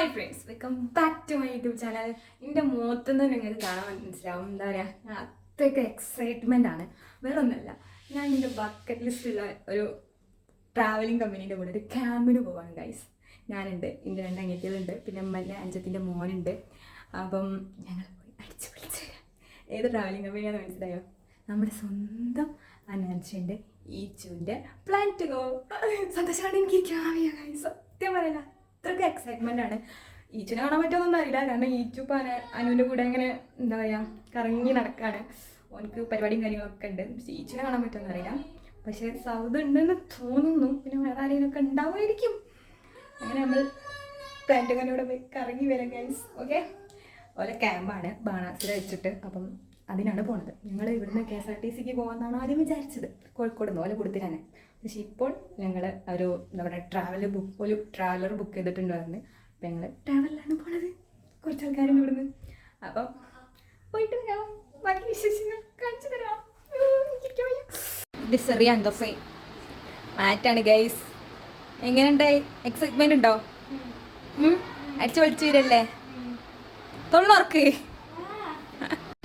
Hi friends welcome back to my YouTube channel എന്റെ മുഖത്തുനിന്ന് നിങ്ങൾക്ക് കാണാൻ മനസ്സിലാവും. എന്താ പറയുക അത്രയ്ക്ക് എക്സൈറ്റ്മെന്റ് ആണ്. വേറെ ഒന്നുമല്ല ഞാൻ എന്റെ ബക്കറ്റ് ലിസ്റ്റുള്ള ഒരു ട്രാവലിംഗ് കമ്പനീന്റെ കൂടെ ഒരു ക്യാമ്പിന് പോവാണ് ഗൈസ് ഞാനുണ്ട് എന്റെ രണ്ട് അനിയത്തികളുണ്ട് പിന്നെ അമ്മന്റെ അഞ്ചത്തിന്റെ മോനുണ്ട്. അപ്പം ഞങ്ങൾ പോയി അടിച്ചു പൊളിച്ച്. ഏത് ട്രാവലിംഗ് കമ്പനിയാണെന്ന് മനസ്സിലായോ? നമ്മുടെ സ്വന്തം അനാൻഷന്റെ ഈച്ചുവിന്റെ പ്ലാൻ ടു ഗോ സന്തോഷമാണ് എനിക്ക് ക്യാമിയ ഗൈസ് സത്യം പറയില്ല അത്രയ്ക്ക് എക്സൈറ്റ്മെന്റ് ആണ്. ഈച്ചുനെ കാണാൻ പറ്റുമെന്നൊന്നും അറിയില്ല. കാരണം ഈച്ചു ഇപ്പം അന അനുവിന്റെ കൂടെ അങ്ങനെ എന്താ പറയുക കറങ്ങി നടക്കാണ്. ഓനക്ക് പരിപാടിയും കാര്യങ്ങളൊക്കെ ഉണ്ട്. പക്ഷേ ഈച്ചിനെ കാണാൻ പറ്റുമെന്ന് അറിയില്ല പക്ഷേ സൗദ് ഉണ്ടെന്ന് തോന്നുന്നു. പിന്നെ വേറെ ആരെങ്കിലുമൊക്കെ ഉണ്ടാവുമായിരിക്കും. അങ്ങനെ നമ്മൾ പ്ലാന്റുകാരോടെ പോയി കറങ്ങി വരാം ഗൈസ് ഓക്കെ ഓരോ ക്യാമ്പാണ് ബാണാസുര വെച്ചിട്ട്. അപ്പം അതിനാണ് പോണത്. ഞങ്ങൾ ഇവിടുന്ന് കെ എസ് ആർ ടി സിക്ക് പോകാമെന്നാണ് ആദ്യം വിചാരിച്ചത്. കോഴിക്കോട് നിന്ന് ഓല കൊടുത്തിട്ടാണ് പക്ഷേ ഇപ്പോൾ ഞങ്ങൾ ഒരു നമ്മുടെ ട്രാവൽ ബുക്ക് ഒരു ട്രാവലർ ബുക്ക് ചെയ്തിട്ടുണ്ടായിരുന്നു അപ്പം ഞങ്ങൾ ട്രാവലിലാണ് പോണത്. കുറച്ച് ആൾക്കാരുണ്ട് ഇവിടുന്ന്. അപ്പം പോയിട്ട് വരാം. ബാക്കി വിശേഷങ്ങൾ കാണിച്ചു തരാം. ചെറിയ അന്തഫൈ മാറ്റാണ് ഗൈസ് എങ്ങനെയുണ്ടായി എക്സൈറ്റ്മെന്റ് ഉണ്ടോ? അടിച്ചു പൊളിച്ചു വരല്ലേ തൊള്ളോർക്ക്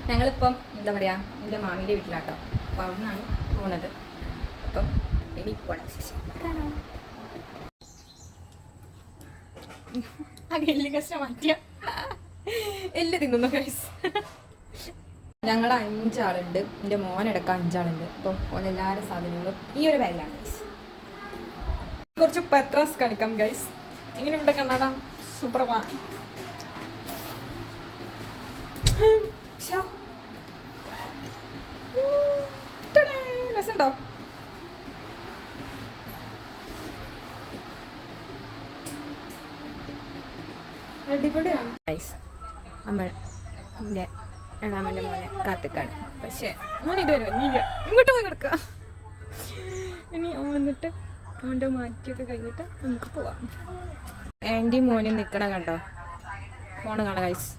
ഞങ്ങളിപ്പം എന്താ പറയുക എന്റെ മാമിന്റെ വീട്ടിലാട്ടോ. അപ്പോൾ അവിടെ നിന്നാണ് പോണത്. അപ്പം ഇനി പോണം കാണാം ആ എല്ല് കഷ്ടം മാറ്റിയ. എല്ല് തിന്നുന്നു ഗൈസ് ഞങ്ങൾ അഞ്ചാളുണ്ട്. എന്റെ മോനടക്കം അഞ്ചാളുണ്ട്. അപ്പം ഓനെല്ലാവരും സാധനങ്ങളും ഈ ഒരു ബാഗിലാണ് കുറച്ച് പത്രാസ് കളിക്കാം ഗൈസ് ഇങ്ങനെ കണ്ണട? സൂപ്പർവാ രസമുണ്ടോ രണ്ടാമന്റെ മോനെ കാത്തിക്കാണ്. പക്ഷേ മോൻ ഇതുവരെ വന്നില്ല. ഇങ്ങോട്ട് പോയി കിടക്കുക ഇനി വന്നിട്ട് അവന്റെ മാറ്റിയൊക്കെ കഴിഞ്ഞിട്ട് നമുക്ക് പോവാം. ആന്റി മോനെ നിൽക്കണ കണ്ടോ? ഫോണ് കാണാം ഗൈസ്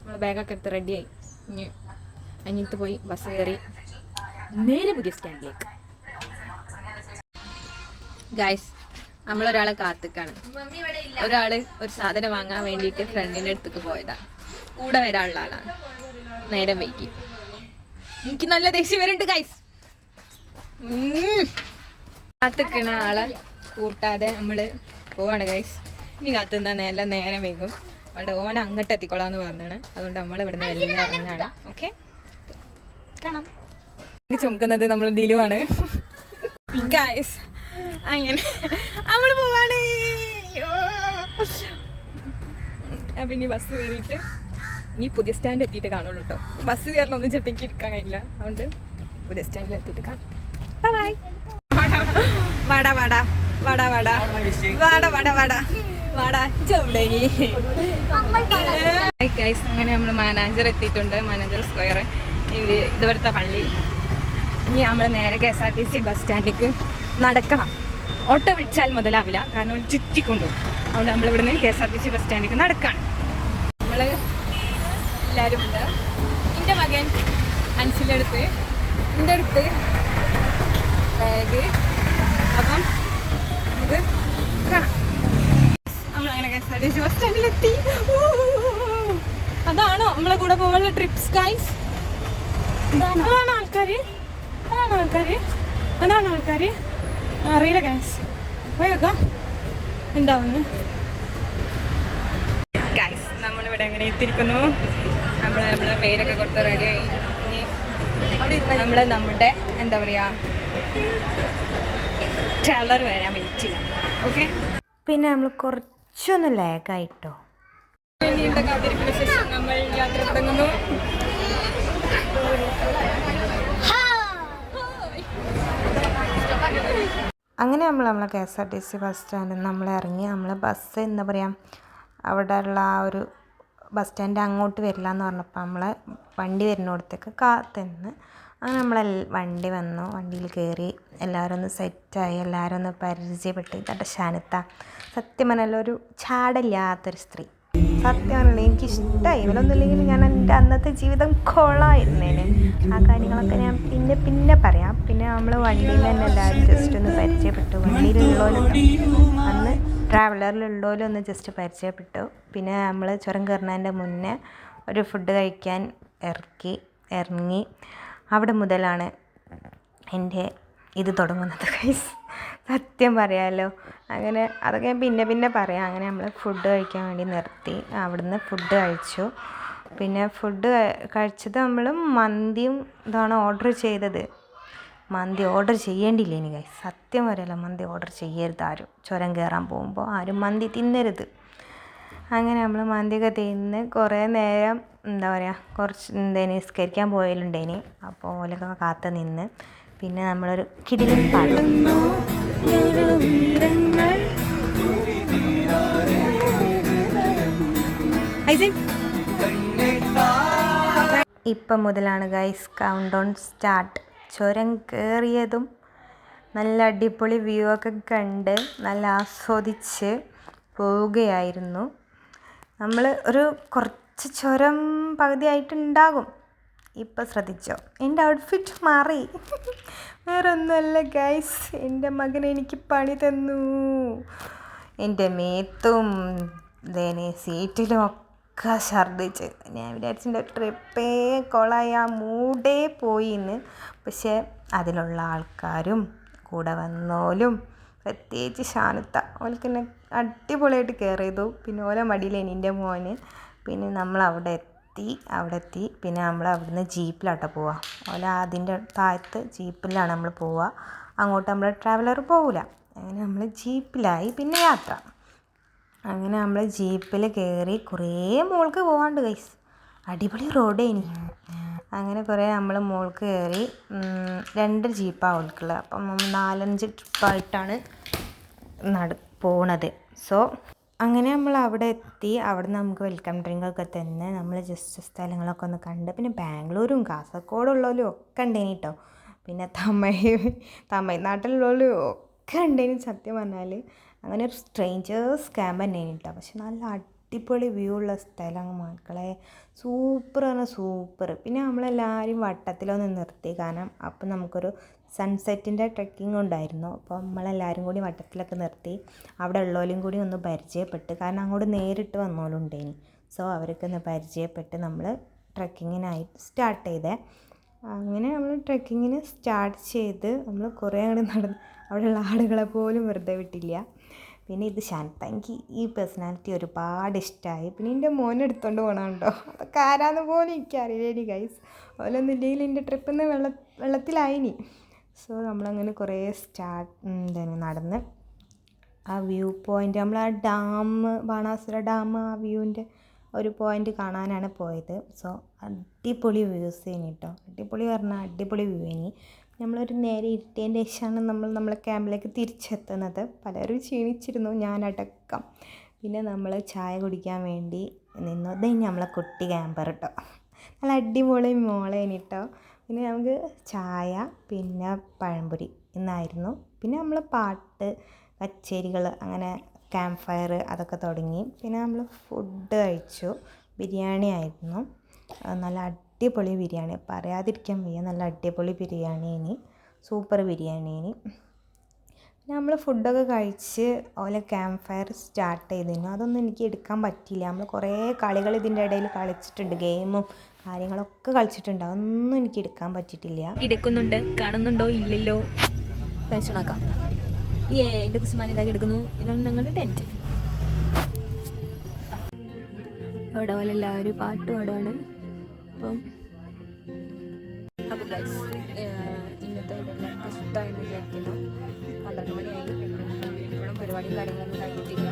നമ്മൾ ബാഗൊക്കെ എടുത്ത് റെഡിയായി ഇനി അനിയത്ത് പോയി ബസ് കയറി നേരെ പുതിയ സ്റ്റാൻഡിലേക്ക് ഗൈസ് നമ്മളൊരാളെ കാത്തിക്കാണ്. ഒരാൾ ഒരു സാധനം വാങ്ങാൻ വേണ്ടിയിട്ട് ഫ്രണ്ടിന്റെ അടുത്തേക്ക് പോയതാ. കൂടെ വരാനുള്ള ആളാണ്. നേരം വൈകി. എനിക്ക് നല്ല ദേഷ്യം വരുന്നുണ്ട് കൈസ് കാത്തിക്കണ ആളെ കൂട്ടാതെ നമ്മൾ പോവാണ് കൈസ് ഇനി കാത്തുന്ന നല്ല നേരം വൈകും. അവിടെ ഓൻ അങ്ങോട്ട് എത്തിക്കോളാന്ന് പറഞ്ഞാണ്. അതുകൊണ്ട് നമ്മൾ ഇവിടുന്ന് എല്ലാം ഇറങ്ങാണ്. ഓക്കെ കാണാം. ചുമക്കുന്നത് നമ്മൾ ദിലുവാണ്. ഗൈസ് അങ്ങനെ നമ്മൾ പോവാണ്. അപ്പൊ ഇനി ബസ് കയറിയിട്ട് ഇനി പുതിയ സ്റ്റാൻഡ് എത്തിയിട്ട് കാണുള്ളൂ കേട്ടോ ബസ് കയറണമെന്ന് ചെട്ടിക്ക് ഇരിക്കാൻ കഴിയില്ല. അതുകൊണ്ട് പുതിയ സ്റ്റാൻഡിൽ എത്തിയിട്ട് കാണാം. ബൈ വാടാ വാടാ. വാടാ വാടാ. വാടാ വാടാ വാടാ. അങ്ങനെ നമ്മൾ മാനേജർ എത്തിയിട്ടുണ്ട്. മാനേജർ സ്ക്വയർ ഇതുപോലത്തെ പള്ളി. ഇനി നമ്മൾ നേരെ K S R T C bus സ്റ്റാൻഡിലേക്ക് നടക്കണം. ഓട്ടോ വിളിച്ചാൽ മുതലാവില്ല. കാരണം ചുറ്റിക്കൊണ്ടു. അതുകൊണ്ട് നമ്മൾ ഇവിടുന്ന് K S R T C bus സ്റ്റാൻഡിലേക്ക് നടക്കാണ്. നമ്മൾ എല്ലാവരും ഉണ്ട് എന്റെ മകൻ അൻസിന്റെ അടുത്ത് എന്റെ അടുത്ത് ബാഗ്. അപ്പം ഇത് നമ്മളങ്ങനെ K S R T C bus സ്റ്റാൻഡിലെത്തി അതാണോ നമ്മളെ കൂടെ പോകാനുള്ള ട്രിപ്സ് ഗൈസ് അതാണ് ആൾക്കാര്? അതാണ് ആൾക്കാര്? അതാണ് ആൾക്കാര്? അറിയില്ല ഗൈസ് പോയേക്കാം എന്താവുന്നു? ഗൈസ് നമ്മളിവിടെ എങ്ങനെ എത്തിയിരിക്കുന്നു. നമ്മൾ നമ്മളെ പേരൊക്കെ കൊടുത്ത് റെഡിയായി നമ്മൾ നമ്മുടെ എന്താ പറയാ ട്രാവലർ വരാൻ വെയിറ്റ് ചെയ്യാം. ഓക്കെ പിന്നെ നമ്മൾ കുറച്ചൊന്ന് ലാഗായിട്ടോ നമ്മൾ യാത്ര തുടങ്ങുന്നു. അങ്ങനെ നമ്മൾ നമ്മളെ K S R T C bus സ്റ്റാൻഡിൽ നമ്മൾ ഇറങ്ങി നമ്മൾ ബസ് എന്താ പറയുക അവിടെയുള്ള ആ ഒരു ബസ് സ്റ്റാൻഡ് അങ്ങോട്ട് വരില്ല എന്ന് പറഞ്ഞപ്പോൾ നമ്മൾ വണ്ടി വരുന്നിടത്തേക്ക് കാത്തുനിന്ന് അങ്ങനെ നമ്മൾ വണ്ടി വന്നു. വണ്ടിയിൽ കയറി എല്ലാവരും ഒന്ന് സെറ്റായി. എല്ലാവരും ഒന്ന് പരിചയപ്പെട്ട്. ഇതാട്ടെ ഷാനിത്ത സത്യം പറഞ്ഞാൽ ഒരു ചാടില്ലാത്തൊരു സ്ത്രീ. സത്യം പറഞ്ഞാൽ എനിക്കിഷ്ടമായി ഇവരൊന്നുമില്ലെങ്കിൽ ഞാൻ എന്റെ അന്നത്തെ ജീവിതം കൊള്ളായിരുന്നേനെ ആ കാര്യങ്ങളൊക്കെ ഞാൻ പിന്നെ പിന്നെ പറയാം. പിന്നെ നമ്മൾ വണ്ടിയിൽ തന്നെ എല്ലാവരും ജസ്റ്റ് ഒന്ന് പരിചയപ്പെട്ടു. വണ്ടിയിലുള്ളവരൊന്നും അന്ന് ട്രാവലറിലുള്ളവരൊന്ന് ജസ്റ്റ് പരിചയപ്പെട്ടു. പിന്നെ നമ്മൾ ചുരം കയറുന്നതിന്റെ മുന്നേ ഒരു ഫുഡ് കഴിക്കാൻ ഇറക്കി ഇറങ്ങി. അവിടെ മുതലാണ് എന്റെ ഇത് തുടങ്ങുന്നത് ഗൈസ് സത്യം പറയാമല്ലോ അങ്ങനെ അതൊക്കെ പിന്നെ പിന്നെ പറയാം. അങ്ങനെ നമ്മൾ ഫുഡ് കഴിക്കാൻ വേണ്ടി നിർത്തി. അവിടുന്ന് ഫുഡ് കഴിച്ചു. പിന്നെ ഫുഡ് കഴിച്ചത് നമ്മൾ മന്തിയും ഇതാണ് ഓർഡർ ചെയ്തത്. മന്തി ഓർഡർ ചെയ്യേണ്ടില്ല ഇനി ഗൈസ് സത്യം പറയല്ല മന്തി ഓർഡർ ചെയ്യരുത് ആരും. ചുരം കയറാൻ പോകുമ്പോൾ ആരും മന്തി തിന്നരുത്. അങ്ങനെ നമ്മൾ മന്തിയൊക്കെ തിന്ന് കുറേ നേരം എന്താ പറയുക കുറച്ച് എന്തേനി നിസ്കരിക്കാൻ പോയാലുണ്ടേനി അപ്പോൾ ഓലൊക്കെ കാത്ത് നിന്ന്. പിന്നെ നമ്മളൊരു കിടിലി ഇപ്പം മുതലാണ് ഗൈസ് കൗണ്ട് ഡൗൺ സ്റ്റാർട്ട് ചുരം കയറിയതും നല്ല അടിപൊളി വ്യൂ ഒക്കെ കണ്ട് നല്ല ആസ്വദിച്ച് പോവുകയായിരുന്നു. നമ്മൾ ഒരു കുറച്ച് ചുരം പകുതിയായിട്ടുണ്ടാകും ഇപ്പം ശ്രദ്ധിച്ചോ? എന്റെ ഔട്ട്ഫിറ്റ് മാറി. വേറെ ഒന്നുമല്ല ഗൈസ് എന്റെ മകൻ എനിക്ക് പണി തന്നു. എന്റെ മേത്തും ദേനെ സീറ്റിലും ഒക്കെ ഛർദ്ദിച്ച് ഞാൻ വിചാരിച്ചിന്റെ ട്രിപ്പേ കൊളായി മൂടേ പോയി എന്ന് പക്ഷേ അതിലുള്ള ആൾക്കാരും കൂടെ വന്നോലും പ്രത്യേകിച്ച് ഷാനുത്ത ഓൾക്ക് എന്നെ അടിപൊളിയായിട്ട് കെയർ ചെയ്തു. പിന്നെ ഓല മടിയിൽ എന്റെ മോന്. പിന്നെ നമ്മൾ അവിടെ എത്തി അവിടെ എത്തി. പിന്നെ നമ്മൾ അവിടുന്ന് ജീപ്പിലാട്ടോ പോവുക ഓല അതിന്റെ താഴത്ത് ജീപ്പിലാണ് നമ്മൾ പോവുക അങ്ങോട്ട് നമ്മൾ ട്രാവലർ പോകില്ല അങ്ങനെ നമ്മൾ ജീപ്പിലായി പിന്നെ യാത്ര. അങ്ങനെ നമ്മൾ ജീപ്പിൽ കയറി കുറേ മോൾക്ക് പോകാണ്ട് ഗൈസ് അടിപൊളി റോഡേനി അങ്ങനെ കുറേ നമ്മൾ മോൾക്ക് കയറി രണ്ട് ജീപ്പാണ് അവൾക്കുള്ളത് അപ്പം നാലഞ്ച് ട്രിപ്പായിട്ടാണ് നട പോണത്. സോ അങ്ങനെ നമ്മൾ അവിടെ എത്തി. അവിടെ നമുക്ക് വെൽക്കം ഡ്രിങ്കൊക്കെ തന്ന്. നമ്മൾ ജസ്റ്റ് സ്ഥലങ്ങളൊക്കെ ഒന്ന് കണ്ട്. പിന്നെ ബാംഗ്ലൂരും കാസർഗോഡും ഉള്ളവരും ഒക്കെ ഉണ്ടേനി കേട്ടോ പിന്നെ തമിഴ് തമിഴ്നാട്ടിലുള്ളവരും ഒക്കെ ഉണ്ടേനി സത്യം പറഞ്ഞാൽ അങ്ങനെ ഒരു സ്ട്രേഞ്ചേഴ്സ് ക്യാമ്പ് തന്നെയാണ് കേട്ടോ. പക്ഷെ നല്ല അടിപൊളി വ്യൂ ഉള്ള സ്ഥലം മക്കളെ. സൂപ്പർ പറഞ്ഞാൽ സൂപ്പർ പിന്നെ നമ്മളെല്ലാവരും വട്ടത്തിലൊന്ന് നിർത്തി. കാരണം അപ്പം നമുക്കൊരു സൺസെറ്റിന്റെ ട്രെക്കിംഗ് ഉണ്ടായിരുന്നു. അപ്പോൾ നമ്മളെല്ലാവരും കൂടി വട്ടത്തിലൊക്കെ നിർത്തി. അവിടെ ഉള്ളവരും കൂടി ഒന്ന് പരിചയപ്പെട്ട്. കാരണം അങ്ങോട്ട് നേരിട്ട് വന്നോലും ഉണ്ടേനി സോ അവരൊക്കെ ഒന്ന് പരിചയപ്പെട്ട് നമ്മൾ ട്രക്കിങ്ങിനായി സ്റ്റാർട്ട് ചെയ്തേ. അങ്ങനെ നമ്മൾ ട്രക്കിങ്ങിന് സ്റ്റാർട്ട് ചെയ്ത് നമ്മൾ കുറേ അങ്ങോട്ട് നടന്ന്. അവിടെയുള്ള ആളുകളെ പോലും വെറുതെ വിട്ടില്ല. പിന്നെ ഇത് ശാന്ത. എനിക്ക് ഈ പേഴ്സണാലിറ്റി ഒരുപാട് ഇഷ്ടമായി പിന്നെ എന്റെ മോനെ എടുത്തോണ്ട് പോകണമുണ്ടോ അതൊക്കെ ആരാന്ന് പോലും എനിക്കറിയില്ലേനി ഗൈസ് ഓലൊന്നും ഇല്ലെങ്കിൽ എന്റെ ട്രിപ്പിൽ നിന്ന് വെള്ള വെള്ളത്തിലായിനി. സോ നമ്മളങ്ങനെ കുറേ സ്റ്റാർട്ട് എന്താണ് നടന്ന്. ആ വ്യൂ പോയിന്റ് നമ്മൾ ആ ഡാം ബാണാസുര ഡാം ആ വ്യൂവിന്റെ ഒരു പോയിന്റ് കാണാനാണ് പോയത്. സോ അടിപൊളി വ്യൂസ് ഇനി കേട്ടോ അടിപൊളി പറഞ്ഞാൽ അടിപൊളി വ്യൂ ഇനി നമ്മളൊരു നേരെ ഇരുട്ടിയതിന്റെ ശേഷമാണ് നമ്മൾ നമ്മളെ ക്യാമ്പിലേക്ക് തിരിച്ചെത്തുന്നത്. പലരും ക്ഷീണിച്ചിരുന്നു ഞാനടക്കം പിന്നെ നമ്മൾ ചായ കുടിക്കാൻ വേണ്ടി നിന്നു. ഇത് നമ്മളെ കുട്ടി ക്യാമ്പർ കേട്ടോ നല്ല അടിപൊളി മോളേനി കേട്ടോ പിന്നെ നമുക്ക് ചായ പിന്നെ പഴംപൊരി എന്നായിരുന്നു പിന്നെ നമ്മൾ പാട്ട് കച്ചേരികൾ അങ്ങനെ ക്യാമ്പ് ഫയർ അതൊക്കെ തുടങ്ങി. പിന്നെ നമ്മൾ ഫുഡ് കഴിച്ചു. ബിരിയാണി ആയിരുന്നു. നല്ല അടിപൊളി ബിരിയാണി. പറയാതിരിക്കാൻ വയ്യ. നല്ല അടിപൊളി ബിരിയാണി ഇനി. സൂപ്പർ ബിരിയാണി ഇനി. പിന്നെ നമ്മൾ ഫുഡൊക്കെ കഴിച്ച് ഓലെ ക്യാമ്പ് ഫയർ സ്റ്റാർട്ട് ചെയ്തിരുന്നു. അതൊന്നും എനിക്ക് എടുക്കാൻ പറ്റിയില്ല. നമ്മൾ കുറേ കളികൾ ഇതിന്റെ ഇടയിൽ കളിച്ചിട്ടുണ്ട്. ഗെയിമും കാര്യങ്ങളൊക്കെ കളിച്ചിട്ടുണ്ട്. അതൊന്നും എനിക്ക് എടുക്കാൻ പറ്റിയിട്ടില്ല. എടുക്കുന്നുണ്ട്. കാണുന്നുണ്ടോ? ഇല്ലല്ലോ. ടെൻഷനാക്കാം ഏ എന്റെ ഇതാക്കി എടുക്കുന്നു ഇതാണ് ഞങ്ങളുടെ ടെന്റ് അവിടെ പോലെ എല്ലാവരും പാട്ട് പാടുകയാണ് അപ്പം അപ്പം ഗൈസ് ഇന്നത്തെ എല്ലാവർക്കും ഇഷ്ടമായെന്ന് വിചാരിക്കുന്നു. പന്ത്രണ്ട് മണിയായി. ഇപ്പോഴും പരിപാടിയും കാര്യങ്ങളൊന്നും കഴിഞ്ഞിട്ടില്ല.